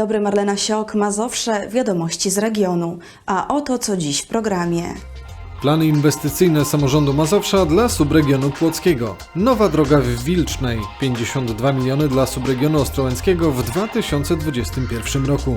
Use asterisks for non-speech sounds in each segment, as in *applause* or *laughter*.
Dobry, Marlena Siok, Mazowsze, wiadomości z regionu. A oto co dziś w programie. Plany inwestycyjne samorządu Mazowsza dla subregionu płockiego. Nowa droga w Wilcznej. 52 miliony dla subregionu ostrołęckiego w 2021 roku.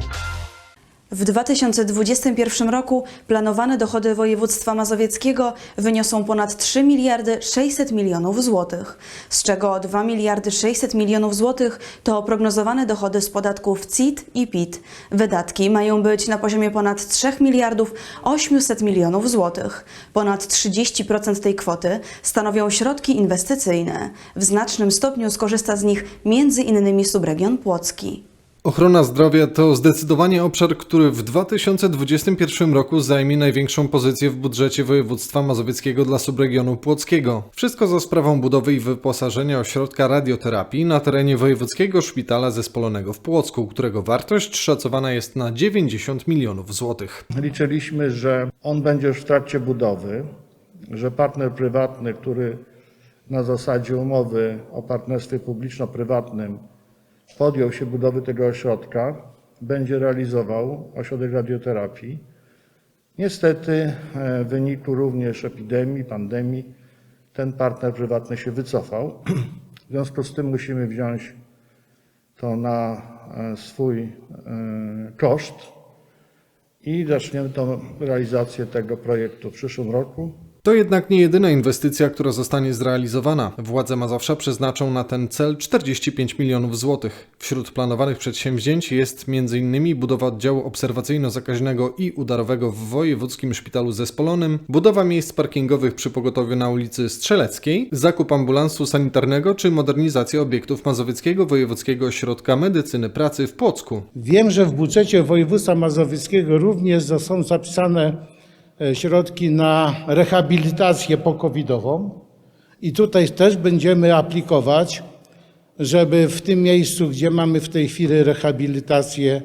W 2021 roku planowane dochody województwa mazowieckiego wyniosą ponad 3 miliardy 600 milionów złotych, z czego 2 miliardy 600 milionów złotych to prognozowane dochody z podatków CIT i PIT. Wydatki mają być na poziomie ponad 3 miliardów 800 milionów złotych. Ponad 30% tej kwoty stanowią środki inwestycyjne. W znacznym stopniu skorzysta z nich innymi subregion płocki. Ochrona zdrowia to zdecydowanie obszar, który w 2021 roku zajmie największą pozycję w budżecie województwa mazowieckiego dla subregionu płockiego. Wszystko za sprawą budowy i wyposażenia ośrodka radioterapii na terenie Wojewódzkiego Szpitala Zespolonego w Płocku, którego wartość szacowana jest na 90 milionów złotych. Liczyliśmy, że on będzie już w trakcie budowy, że partner prywatny, który na zasadzie umowy o partnerstwie publiczno-prywatnym podjął się budowy tego ośrodka, będzie realizował ośrodek radioterapii. Niestety e, w wyniku również epidemii, pandemii, ten partner prywatny się wycofał. *clears throat* W związku z tym musimy wziąć to na e, swój e, koszt i zaczniemy tą realizację tego projektu w przyszłym roku. To jednak nie jedyna inwestycja, która zostanie zrealizowana. Władze Mazowsza przeznaczą na ten cel 45 milionów złotych. Wśród planowanych przedsięwzięć jest m.in. budowa oddziału obserwacyjno-zakaźnego i udarowego w Wojewódzkim Szpitalu Zespolonym, budowa miejsc parkingowych przy pogotowiu na ulicy Strzeleckiej, zakup ambulansu sanitarnego czy modernizacja obiektów Mazowieckiego Wojewódzkiego Ośrodka Medycyny Pracy w Płocku. Wiem, że w budżecie województwa mazowieckiego również są zapisane środki na rehabilitację pokowidową. I tutaj też będziemy aplikować, żeby w tym miejscu, gdzie mamy w tej chwili rehabilitację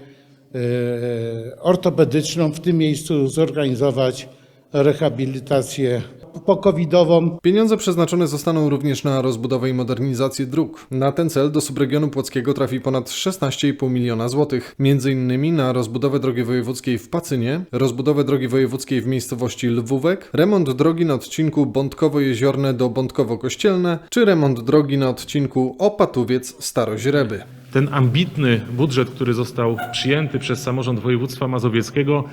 e, ortopedyczną, w tym miejscu zorganizować rehabilitację pokowidową. Pieniądze przeznaczone zostaną również na rozbudowę i modernizację dróg. Na ten cel do subregionu płockiego trafi ponad 16,5 miliona złotych. Między innymi na rozbudowę drogi wojewódzkiej w Pacynie, rozbudowę drogi wojewódzkiej w miejscowości Lwówek, remont drogi na odcinku Bątkowo-Jeziorne do Bątkowo-Kościelne, czy remont drogi na odcinku Opatowiec-Staroźreby. Ten ambitny budżet, który został przyjęty przez samorząd województwa mazowieckiego,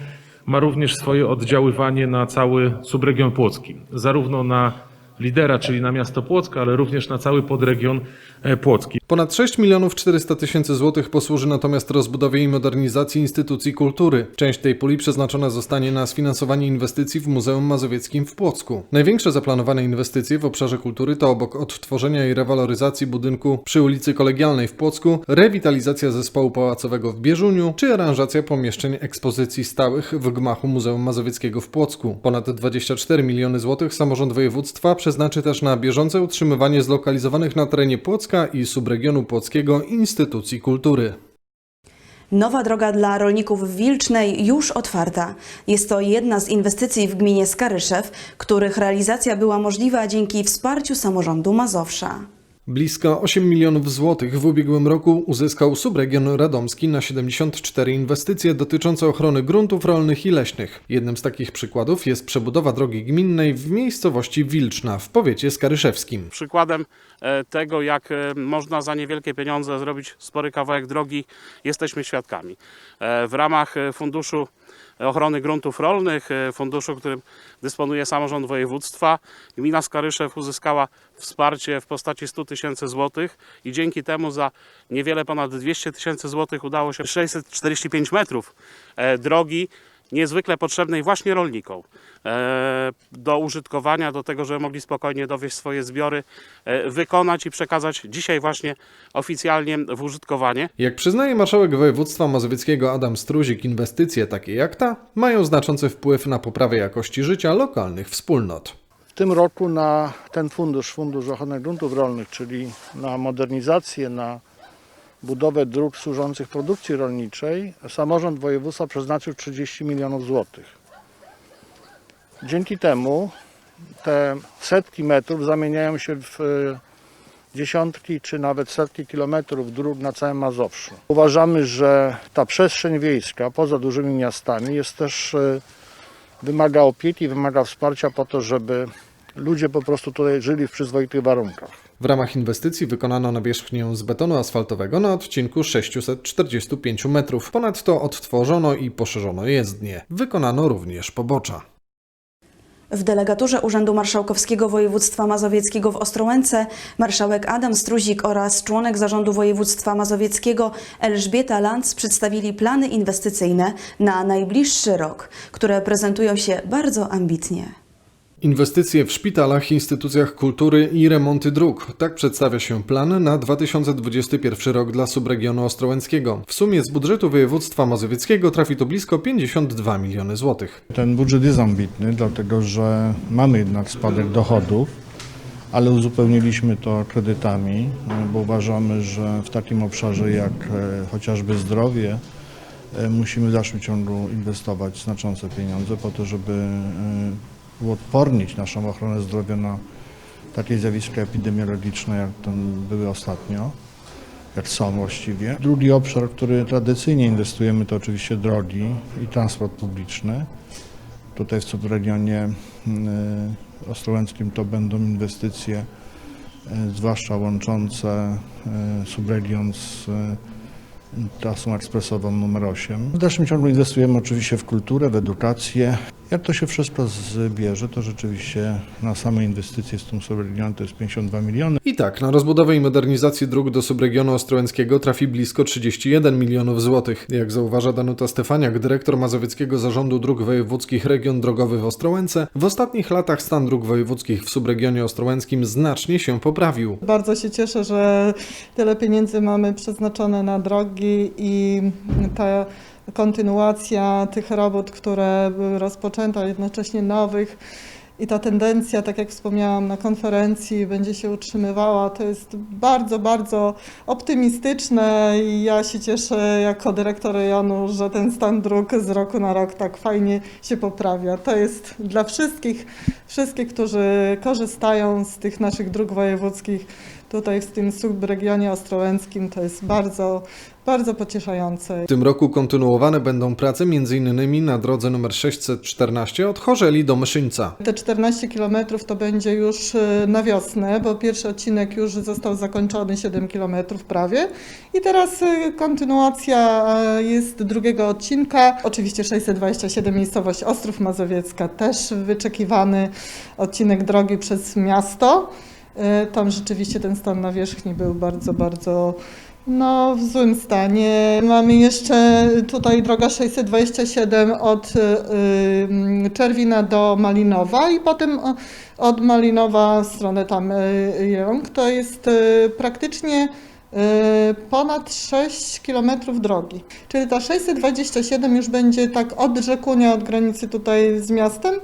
ma również swoje oddziaływanie na cały subregion płocki. Zarówno na lidera, czyli na miasto Płocka, ale również na cały podregion e, płocki. Ponad 6 milionów 400 tysięcy złotych posłuży natomiast rozbudowie i modernizacji instytucji kultury. Część tej puli przeznaczona zostanie na sfinansowanie inwestycji w Muzeum Mazowieckim w Płocku. Największe zaplanowane inwestycje w obszarze kultury to obok odtworzenia i rewaloryzacji budynku przy ulicy Kolegialnej w Płocku, rewitalizacja zespołu pałacowego w Bieżuniu czy aranżacja pomieszczeń ekspozycji stałych w gmachu Muzeum Mazowieckiego w Płocku. Ponad 24 miliony złotych samorząd województwa przeznaczy też na bieżące utrzymywanie zlokalizowanych na terenie Płocka i subregionu płockiego instytucji kultury. Nowa droga dla rolników w Wilcznej już otwarta. Jest to jedna z inwestycji w gminie Skaryszew, których realizacja była możliwa dzięki wsparciu samorządu Mazowsza. Blisko 8 milionów złotych w ubiegłym roku uzyskał subregion radomski na 74 inwestycje dotyczące ochrony gruntów rolnych i leśnych. Jednym z takich przykładów jest przebudowa drogi gminnej w miejscowości Wilczna w powiecie skaryszewskim. Przykładem e, tego, jak e, można za niewielkie pieniądze zrobić spory kawałek drogi, jesteśmy świadkami. E, W ramach Funduszu Ochrony Gruntów Rolnych, e, funduszu, którym dysponuje samorząd województwa, gmina Skaryszew uzyskała wsparcie w postaci 100 tysięcy złotych i dzięki temu za niewiele ponad 200 tysięcy złotych udało się 645 metrów e, drogi niezwykle potrzebnej właśnie rolnikom e, do użytkowania, do tego, żeby mogli spokojnie dowieść swoje zbiory, e, wykonać i przekazać dzisiaj właśnie oficjalnie w użytkowanie. Jak przyznaje marszałek województwa mazowieckiego Adam Struzik, inwestycje takie jak ta mają znaczący wpływ na poprawę jakości życia lokalnych wspólnot. W tym roku na ten fundusz, Fundusz Ochrony Gruntów Rolnych, czyli na modernizację, na budowę dróg służących produkcji rolniczej, samorząd województwa przeznaczył 30 milionów złotych. Dzięki temu te setki metrów zamieniają się w e, dziesiątki czy nawet setki kilometrów dróg na całym Mazowszu. Uważamy, że ta przestrzeń wiejska poza dużymi miastami jest też e, wymaga opieki, wymaga wsparcia po to, żeby ludzie po prostu tutaj żyli w przyzwoitych warunkach. W ramach inwestycji wykonano nawierzchnię z betonu asfaltowego na odcinku 645 metrów. Ponadto odtworzono i poszerzono jezdnię. Wykonano również pobocza. W delegaturze Urzędu Marszałkowskiego Województwa Mazowieckiego w Ostrołęce marszałek Adam Struzik oraz członek Zarządu Województwa Mazowieckiego Elżbieta Lanz przedstawili plany inwestycyjne na najbliższy rok, które prezentują się bardzo ambitnie. Inwestycje w szpitalach, instytucjach kultury i remonty dróg. Tak przedstawia się plan na 2021 rok dla subregionu ostrołęckiego. W sumie z budżetu województwa mazowieckiego trafi to blisko 52 miliony złotych. Ten budżet jest ambitny, dlatego że mamy jednak spadek dochodów, ale uzupełniliśmy to kredytami, e, bo uważamy, że w takim obszarze jak e, chociażby zdrowie e, musimy w dalszym ciągu inwestować znaczące pieniądze po to, żeby uodpornić naszą ochronę zdrowia na takie zjawiska epidemiologiczne, jak to były ostatnio jak są właściwie. Drugi obszar, w który tradycyjnie inwestujemy, to oczywiście drogi i transport publiczny. Tutaj w subregionie y, ostrołęckim to będą inwestycje, y, zwłaszcza łączące y, subregion z trasą ekspresową numer 8. W dalszym ciągu inwestujemy oczywiście w kulturę, w edukację. Jak to się wszystko zbierze, to rzeczywiście na same inwestycje z tym subregionem to jest 52 miliony. I tak, na rozbudowę i modernizację dróg do subregionu ostrołęckiego trafi blisko 31 milionów złotych. Jak zauważa Danuta Stefaniak, dyrektor Mazowieckiego Zarządu Dróg Wojewódzkich Region Drogowy w Ostrołęce, w ostatnich latach stan dróg wojewódzkich w subregionie ostrołęckim znacznie się poprawił. Bardzo się cieszę, że tyle pieniędzy mamy przeznaczone na drogi i ta kontynuacja tych robót, które były rozpoczęte, a jednocześnie nowych. I ta tendencja, tak jak wspomniałam na konferencji, będzie się utrzymywała. To jest bardzo, bardzo optymistyczne i ja się cieszę jako dyrektor rejonu, że ten stan dróg z roku na rok tak fajnie się poprawia. To jest dla wszystkich, wszystkich, którzy korzystają z tych naszych dróg wojewódzkich tutaj w tym subregionie ostrołęckim, to jest bardzo, bardzo pocieszające. W tym roku kontynuowane będą prace m.in. na drodze nr 614 od Chorzeli do Myszyńca. Te 14 km to będzie już e, na wiosnę, bo pierwszy odcinek już został zakończony, 7 km prawie. I teraz e, kontynuacja e, jest drugiego odcinka. Oczywiście 627 miejscowość Ostrów Mazowiecka, też wyczekiwany odcinek drogi przez miasto. Tam rzeczywiście ten stan nawierzchni był bardzo, bardzo no, w złym stanie. Mamy jeszcze tutaj droga 627 od y, y, Czerwina do Malinowa i potem od Malinowa w stronę tam y, Jeląg. To jest y, praktycznie y, ponad 6 km drogi. Czyli ta 627 już będzie tak od Rzekunia, od granicy tutaj z miastem.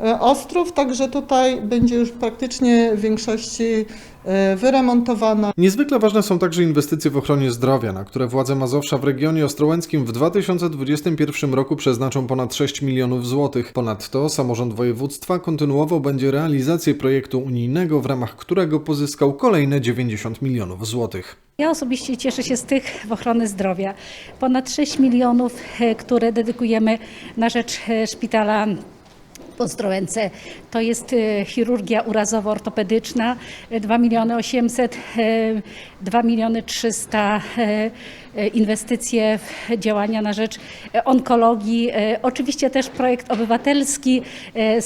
Y, Ostrów, także tutaj będzie już praktycznie w większości y, wyremontowana. Niezwykle ważne są także inwestycje w ochronie zdrowia, na które władze Mazowsza w regionie ostrołęckim w 2021 roku przeznaczą ponad 6 milionów złotych. Ponadto samorząd województwa kontynuował będzie realizację projektu unijnego, w ramach którego pozyskał kolejne 90 milionów złotych. Ja osobiście cieszę się z tych w ochrony zdrowia. Ponad 6 milionów, e, które dedykujemy na rzecz e, szpitala Ostrołęce. To jest e, chirurgia urazowo-ortopedyczna, e, 2 miliony 800, e, 2 miliony 300 e, e, inwestycje w działania na rzecz e, onkologii. E, Oczywiście też projekt obywatelski e,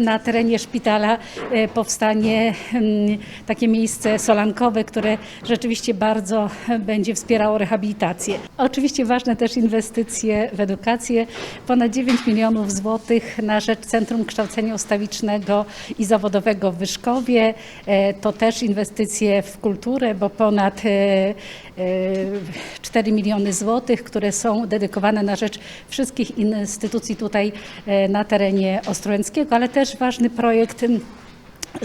na terenie szpitala e, powstanie mm, takie miejsce solankowe, które rzeczywiście bardzo będzie wspierało rehabilitację. Oczywiście ważne też inwestycje w edukację. Ponad 9 milionów złotych na rzecz Centrum Kształcenia Ustawicznego i Zawodowego w Wyszkowie. E, To też inwestycje w kulturę, bo ponad e, e, 4 miliony złotych, które są dedykowane na rzecz wszystkich instytucji tutaj e, na terenie Ostrołęckiego, ale też ważny projekt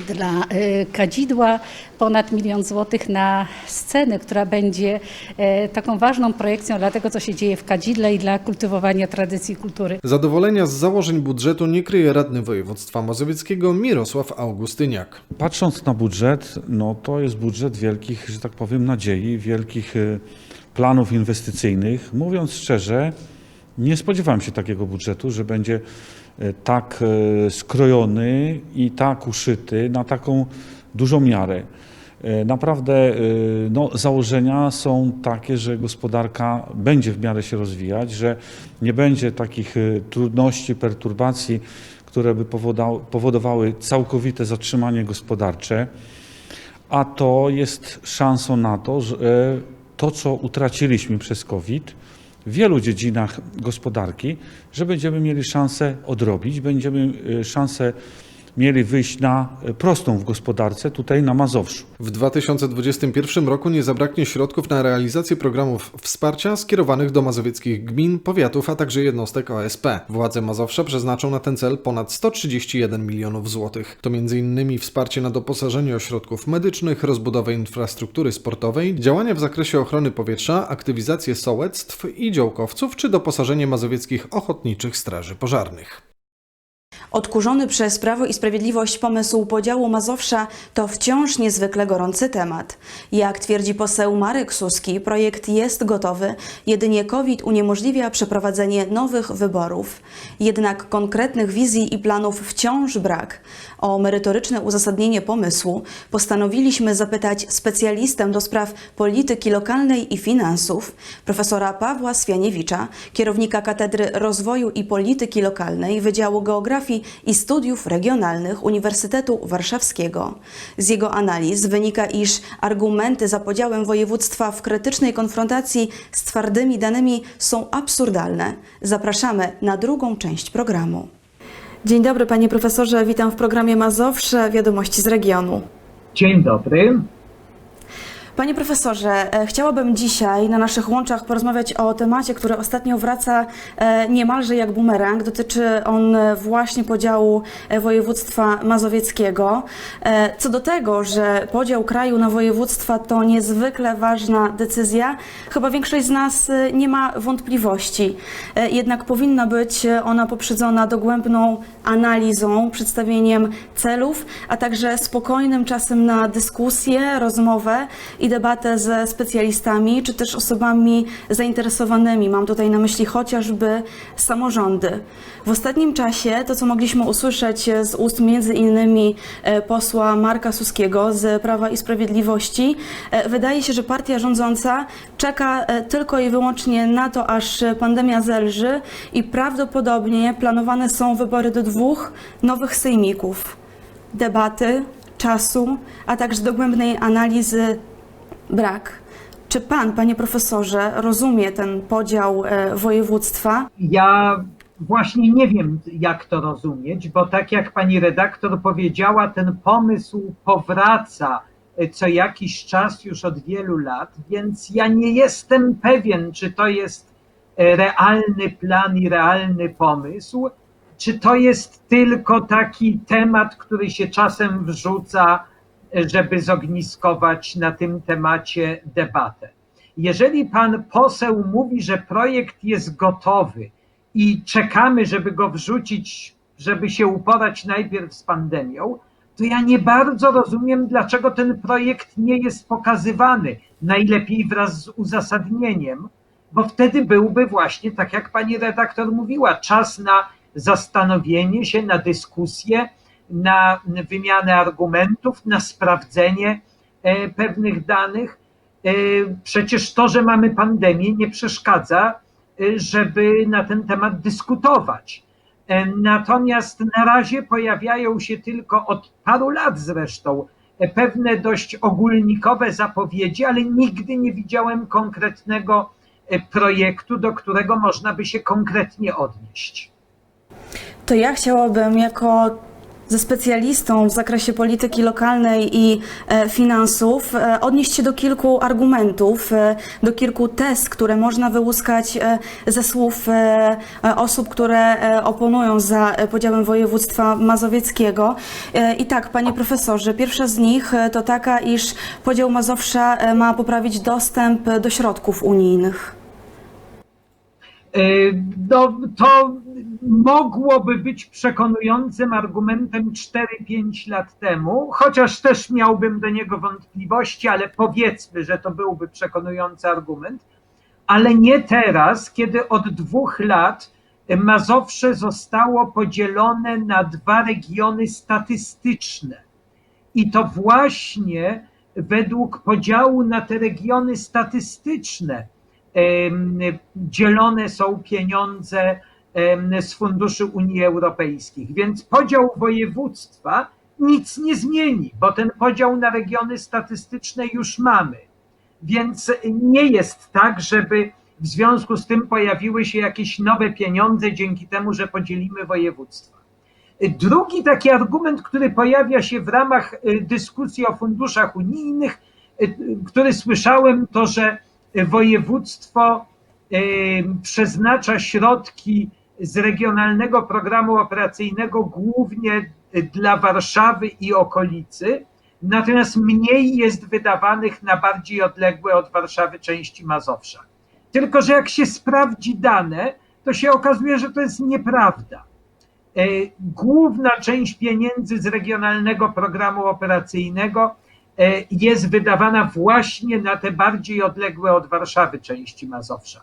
dla e, kadzidła, ponad milion złotych na scenę, która będzie e, taką ważną projekcją dla tego, co się dzieje w kadzidle i dla kultywowania tradycji kultury. Zadowolenia z założeń budżetu nie kryje radny województwa mazowieckiego Mirosław Augustyniak. Patrząc na budżet, no to jest budżet wielkich, że tak powiem, nadziei, wielkich y, planów inwestycyjnych. Mówiąc szczerze, nie spodziewałem się takiego budżetu, że będzie y, tak y, skrojony i tak uszyty na taką dużą miarę. Y, Naprawdę no, założenia są takie, że gospodarka będzie w miarę się rozwijać, że nie będzie takich trudności, perturbacji, które by powodowały całkowite zatrzymanie gospodarcze a to jest szansą na to, że e, to, co utraciliśmy przez COVID w wielu dziedzinach gospodarki, że będziemy mieli szansę odrobić, będziemy e, szansę mieli wyjść na e, prostą w gospodarce tutaj na Mazowszu. W 2021 roku nie zabraknie środków na realizację programów wsparcia skierowanych do mazowieckich gmin, powiatów, a także jednostek OSP. Władze Mazowsza przeznaczą na ten cel ponad 131 milionów złotych. To m.in. wsparcie na doposażenie ośrodków medycznych, rozbudowę infrastruktury sportowej, działania w zakresie ochrony powietrza, aktywizację sołectw i działkowców, czy doposażenie mazowieckich ochotniczych straży pożarnych. Odkurzony przez Prawo i Sprawiedliwość pomysł podziału Mazowsza to wciąż niezwykle gorący temat. Jak twierdzi poseł Marek Suski, projekt jest gotowy, jedynie COVID uniemożliwia przeprowadzenie nowych wyborów. Jednak konkretnych wizji i planów wciąż brak. O merytoryczne uzasadnienie pomysłu postanowiliśmy zapytać specjalistę do spraw polityki lokalnej i finansów, profesora Pawła Swianiewicza, kierownika Katedry Rozwoju i Polityki Lokalnej Wydziału Geografii i Studiów Regionalnych Uniwersytetu Warszawskiego. Z jego analiz wynika, iż argumenty za podziałem województwa w krytycznej konfrontacji z twardymi danymi są absurdalne. Zapraszamy na drugą część programu. Dzień dobry, panie profesorze. Witam w programie Mazowsze Wiadomości z regionu. Dzień dobry. Panie profesorze, e, chciałabym dzisiaj na naszych łączach porozmawiać o temacie, który ostatnio wraca e, niemalże jak bumerang. Dotyczy on e, właśnie podziału województwa mazowieckiego. Co do tego, że podział kraju na województwa to niezwykle ważna decyzja, chyba większość z nas nie ma wątpliwości. Jednak powinna być ona poprzedzona dogłębną analizą, przedstawieniem celów, a także spokojnym czasem na dyskusję, rozmowę i debatę ze specjalistami, czy też osobami zainteresowanymi. Mam tutaj na myśli chociażby samorządy. W ostatnim czasie to, co mogliśmy usłyszeć z ust między innymi e, posła Marka Suskiego z Prawa i Sprawiedliwości, e, wydaje się, że partia rządząca czeka e, tylko i wyłącznie na to, aż pandemia zelży i prawdopodobnie planowane są wybory do dwóch nowych sejmików. Debaty, czasu, a także dogłębnej analizy brak. Czy pan, panie profesorze, rozumie ten podział e, województwa? Ja właśnie nie wiem, jak to rozumieć, bo tak jak pani redaktor powiedziała, ten pomysł powraca e, co jakiś czas już od wielu lat, więc ja nie jestem pewien, czy to jest e, realny plan i realny pomysł, czy to jest tylko taki temat, który się czasem wrzuca, żeby zogniskować na tym temacie debatę. Jeżeli pan poseł mówi, że projekt jest gotowy i czekamy, żeby go wrzucić, żeby się uporać najpierw z pandemią, to ja nie bardzo rozumiem, dlaczego ten projekt nie jest pokazywany, najlepiej wraz z uzasadnieniem, bo wtedy byłby właśnie, tak jak pani redaktor mówiła, czas na zastanowienie się, na dyskusję, na wymianę argumentów, na sprawdzenie e, pewnych danych. E, Przecież to, że mamy pandemię, nie przeszkadza, e, żeby na ten temat dyskutować. Natomiast na razie pojawiają się tylko od paru lat zresztą pewne dość ogólnikowe zapowiedzi, ale nigdy nie widziałem konkretnego projektu, do którego można by się konkretnie odnieść. To ja chciałabym jako ze specjalistą w zakresie polityki lokalnej i e, finansów, e, odnieść się do kilku argumentów, e, do kilku tez, które można wyłuskać ze słów osób, które oponują za podziałem województwa mazowieckiego. I tak, panie profesorze, pierwsza z nich to taka, iż podział Mazowsza ma poprawić dostęp do środków unijnych. E, No, to mogłoby być przekonującym argumentem 4-5 lat temu, chociaż też miałbym do niego wątpliwości, ale powiedzmy, że to byłby przekonujący argument, ale nie teraz, kiedy od dwóch lat Mazowsze zostało podzielone na dwa regiony statystyczne. I to właśnie według podziału na te regiony statystyczne dzielone są pieniądze z funduszy Unii Europejskich. Więc podział województwa nic nie zmieni, bo ten podział na regiony statystyczne już mamy. Więc nie jest tak, żeby w związku z tym pojawiły się jakieś nowe pieniądze dzięki temu, że podzielimy województwa. Drugi taki argument, który pojawia się w ramach y, dyskusji o funduszach unijnych, y, który słyszałem, to że województwo y, przeznacza środki z regionalnego programu operacyjnego głównie dla Warszawy i okolicy, natomiast mniej jest wydawanych na bardziej odległe od Warszawy części Mazowsza. Tylko, że jak się sprawdzi dane, to się okazuje, że to jest nieprawda. E, Główna część pieniędzy z regionalnego programu operacyjnego e, jest wydawana właśnie na te bardziej odległe od Warszawy części Mazowsza.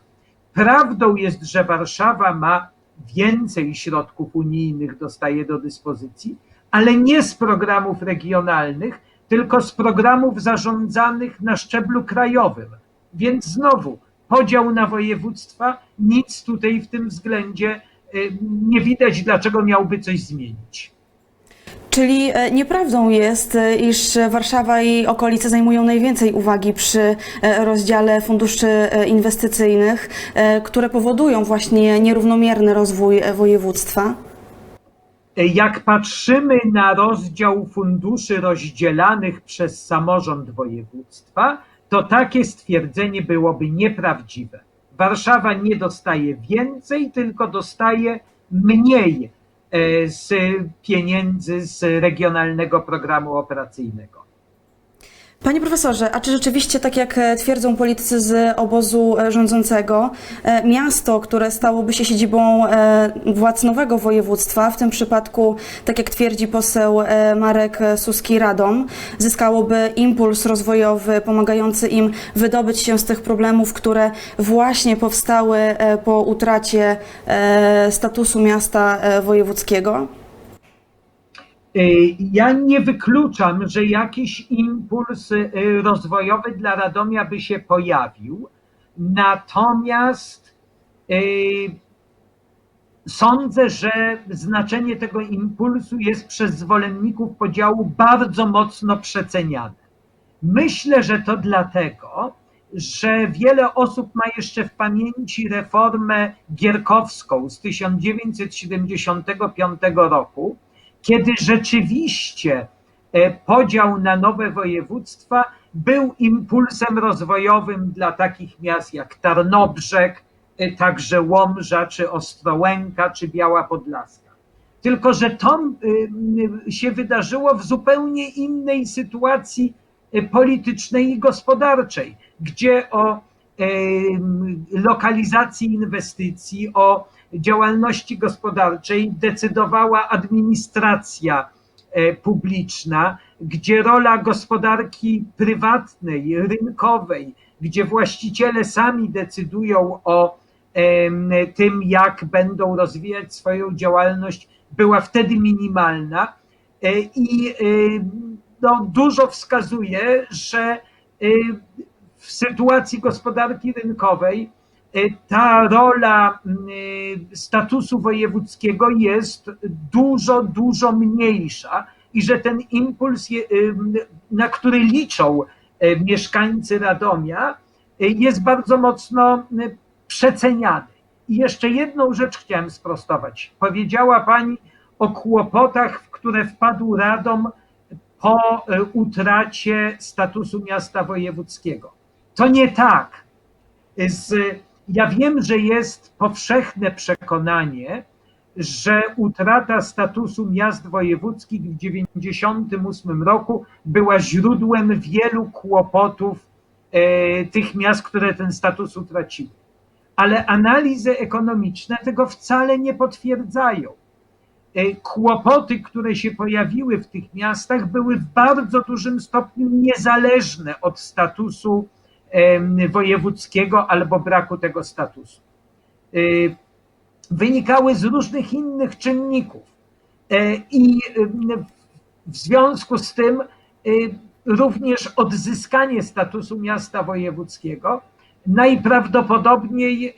Prawdą jest, że Warszawa ma więcej środków unijnych, dostaje do dyspozycji, ale nie z programów regionalnych, tylko z programów zarządzanych na szczeblu krajowym. Więc znowu podział na województwa, nic tutaj w tym względzie y, nie widać, dlaczego miałby coś zmienić. Czyli e, nieprawdą jest, e, iż Warszawa i okolice zajmują najwięcej uwagi przy e, rozdziale funduszy inwestycyjnych, które powodują właśnie nierównomierny rozwój województwa. Jak patrzymy na rozdział funduszy rozdzielanych przez samorząd województwa, to takie stwierdzenie byłoby nieprawdziwe. Warszawa nie dostaje więcej, tylko dostaje mniej z pieniędzy z regionalnego programu operacyjnego. Panie profesorze, a czy rzeczywiście, tak jak e, twierdzą politycy z obozu e, rządzącego, e, miasto, które stałoby się siedzibą władz nowego województwa, w tym przypadku, tak jak twierdzi poseł Marek Suski-Radom, zyskałoby impuls rozwojowy pomagający im wydobyć się z tych problemów, które właśnie powstały po utracie statusu miasta wojewódzkiego? Y, Ja nie wykluczam, że jakiś impuls y, rozwojowy dla Radomia by się pojawił, natomiast y, sądzę, że znaczenie tego impulsu jest przez zwolenników podziału bardzo mocno przeceniane. Myślę, że to dlatego, że wiele osób ma jeszcze w pamięci reformę gierkowską z 1975 roku, kiedy rzeczywiście e, podział na nowe województwa był impulsem rozwojowym dla takich miast jak Tarnobrzeg, e, także Łomża, czy Ostrołęka, czy Biała Podlaska. Tylko, że to się wydarzyło w zupełnie innej sytuacji e, politycznej i gospodarczej, gdzie o lokalizacji inwestycji, o działalności gospodarczej decydowała administracja e, publiczna, gdzie rola gospodarki prywatnej, rynkowej, gdzie właściciele sami decydują o tym, jak będą rozwijać swoją działalność, była wtedy minimalna. E, I e, no, dużo wskazuje, że w sytuacji gospodarki rynkowej ta rola m, e, statusu wojewódzkiego jest dużo, dużo mniejsza i że ten impuls, em, na który liczą e, mieszkańcy Radomia, e, jest bardzo mocno przeceniany. I jeszcze jedną rzecz chciałem sprostować. Powiedziała Pani o kłopotach, w które wpadł Radom po e, utracie statusu miasta wojewódzkiego. To nie tak. Z, ja wiem, że jest powszechne przekonanie, że utrata statusu miast wojewódzkich w 1998 roku była źródłem wielu kłopotów e, tych miast, które ten status utraciły. Ale analizy ekonomiczne tego wcale nie potwierdzają. E, Kłopoty, które się pojawiły w tych miastach, były w bardzo dużym stopniu niezależne od statusu wojewódzkiego albo braku tego statusu. E, Wynikały z różnych innych czynników. E, I w związku z tym e, również odzyskanie statusu miasta wojewódzkiego najprawdopodobniej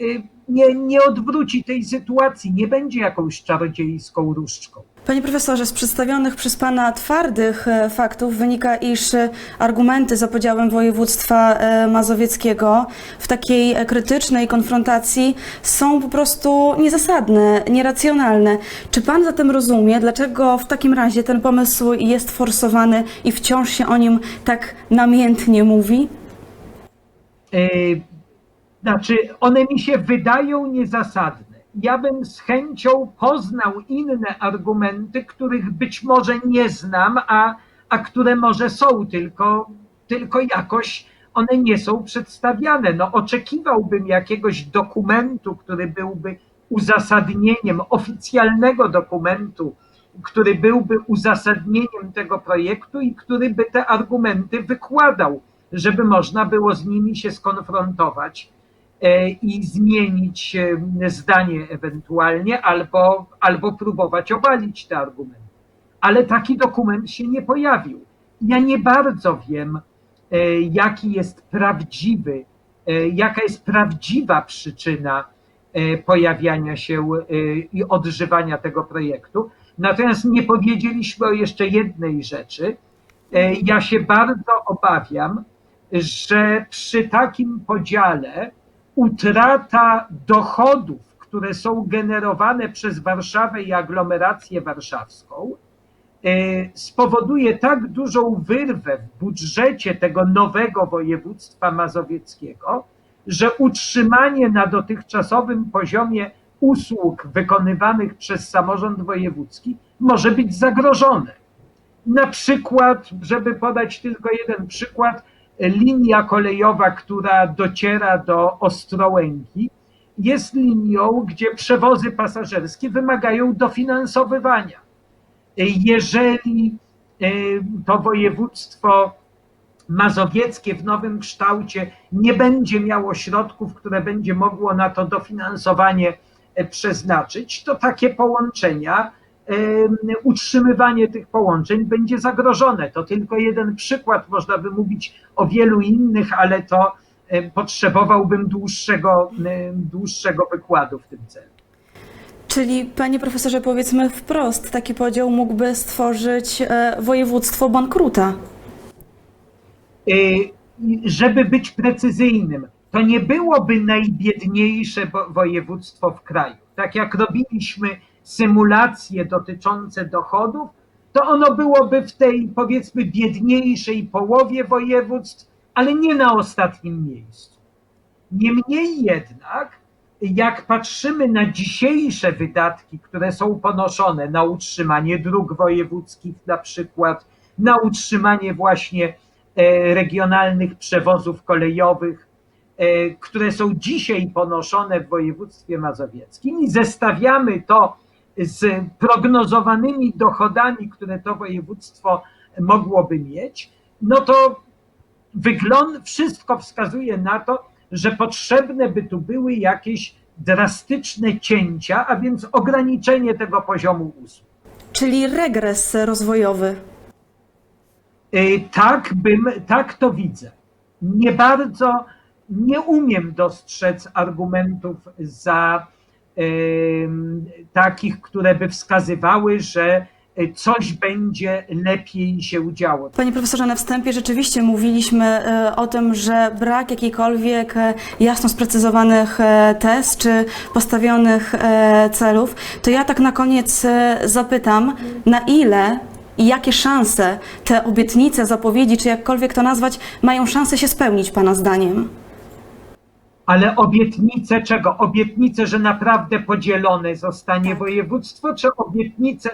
nie, nie odwróci tej sytuacji, nie będzie jakąś czarodziejską różdżką. Panie profesorze, z przedstawionych przez Pana twardych e, faktów wynika, iż e, argumenty za podziałem województwa e, mazowieckiego w takiej krytycznej konfrontacji są po prostu niezasadne, nieracjonalne. Czy Pan zatem rozumie, dlaczego w takim razie ten pomysł jest forsowany i wciąż się o nim tak namiętnie mówi? Znaczy, one mi się wydają niezasadne. Ja bym z chęcią poznał inne argumenty, których być może nie znam, a, a które może są, tylko, tylko jakoś one nie są przedstawiane. No, oczekiwałbym jakiegoś dokumentu, który byłby uzasadnieniem, oficjalnego dokumentu, który byłby uzasadnieniem tego projektu i który by te argumenty wykładał, żeby można było z nimi się skonfrontować i zmienić e, zdanie ewentualnie, albo, albo próbować obalić te argumenty. Ale taki dokument się nie pojawił. Ja nie bardzo wiem, e, jaki jest prawdziwy, e, jaka jest prawdziwa przyczyna e, pojawiania się e, i odżywania tego projektu. Natomiast nie powiedzieliśmy o jeszcze jednej rzeczy. E, Ja się bardzo obawiam, że przy takim podziale utrata dochodów, które są generowane przez Warszawę i aglomerację warszawską, e, spowoduje tak dużą wyrwę w budżecie tego nowego województwa mazowieckiego, że utrzymanie na dotychczasowym poziomie usług wykonywanych przez samorząd wojewódzki może być zagrożone. Na przykład, żeby podać tylko jeden przykład, linia kolejowa, która dociera do Ostrołęki, jest linią, gdzie przewozy pasażerskie wymagają dofinansowywania. Jeżeli e, to województwo mazowieckie w nowym kształcie nie będzie miało środków, które będzie mogło na to dofinansowanie e, przeznaczyć, to takie połączenia, utrzymywanie tych połączeń będzie zagrożone. To tylko jeden przykład, można by mówić o wielu innych, ale to e, potrzebowałbym dłuższego, e, dłuższego wykładu w tym celu. Czyli, panie profesorze, powiedzmy wprost, taki podział mógłby stworzyć e, województwo bankruta. Y, żeby być precyzyjnym, to nie byłoby najbiedniejsze wo- województwo w kraju. Tak jak robiliśmy symulacje dotyczące dochodów, to ono byłoby w tej powiedzmy biedniejszej połowie województw, ale nie na ostatnim miejscu. Niemniej jednak, jak patrzymy na dzisiejsze wydatki, które są ponoszone na utrzymanie dróg wojewódzkich, na przykład, na utrzymanie właśnie e, regionalnych przewozów kolejowych, e, które są dzisiaj ponoszone w województwie mazowieckim i zestawiamy to z prognozowanymi dochodami, które to województwo mogłoby mieć, no to wygląd, wszystko wskazuje na to, że potrzebne by tu były jakieś drastyczne cięcia, a więc ograniczenie tego poziomu usług. Czyli regres rozwojowy. Y, Tak bym, tak to widzę. Nie bardzo, nie umiem dostrzec argumentów za takich, które by wskazywały, że y, coś będzie lepiej się działo. Panie profesorze, na wstępie rzeczywiście mówiliśmy e, o tym, że brak jakichkolwiek e, jasno sprecyzowanych e, tez czy postawionych e, celów, to ja tak na koniec e, zapytam, na ile i jakie szanse te obietnice, zapowiedzi, czy jakkolwiek to nazwać, mają szansę się spełnić Pana zdaniem? Ale obietnice czego? Obietnice, że naprawdę podzielone zostanie województwo, czy obietnice?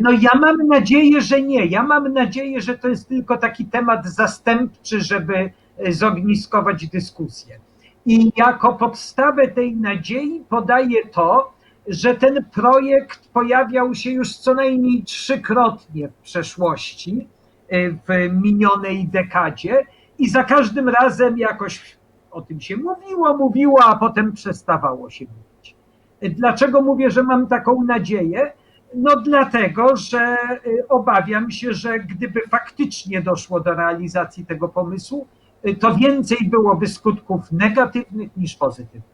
No ja mam nadzieję, że nie. Ja mam nadzieję, że to jest tylko taki temat zastępczy, żeby e, zogniskować dyskusję. I jako podstawę tej nadziei podaję to, że ten projekt pojawiał się już co najmniej trzykrotnie w przeszłości, e, w minionej dekadzie i za każdym razem jakoś o tym się mówiło, mówiło, a potem przestawało się mówić. Dlaczego mówię, że mam taką nadzieję? No dlatego, że y, obawiam się, że gdyby faktycznie doszło do realizacji tego pomysłu, y, to więcej byłoby skutków negatywnych niż pozytywnych.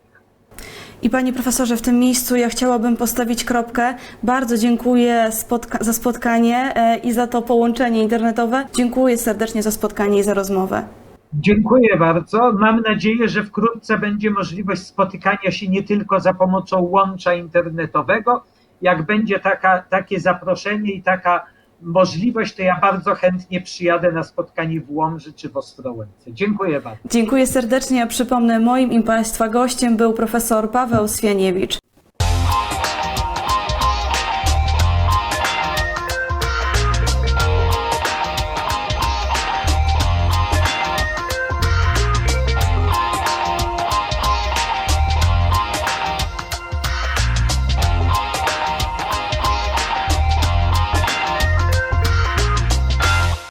I panie profesorze, w tym miejscu ja chciałabym postawić kropkę. Bardzo dziękuję spotka- za spotkanie e, i za to połączenie internetowe. Dziękuję serdecznie za spotkanie i za rozmowę. Dziękuję bardzo. Mam nadzieję, że wkrótce będzie możliwość spotykania się nie tylko za pomocą łącza internetowego. Jak będzie taka, takie zaproszenie i taka możliwość, to ja bardzo chętnie przyjadę na spotkanie w Łomży czy w Ostrołęce. Dziękuję bardzo. Dziękuję serdecznie. Ja przypomnę, moim i Państwa gościem był profesor Paweł Swianiewicz.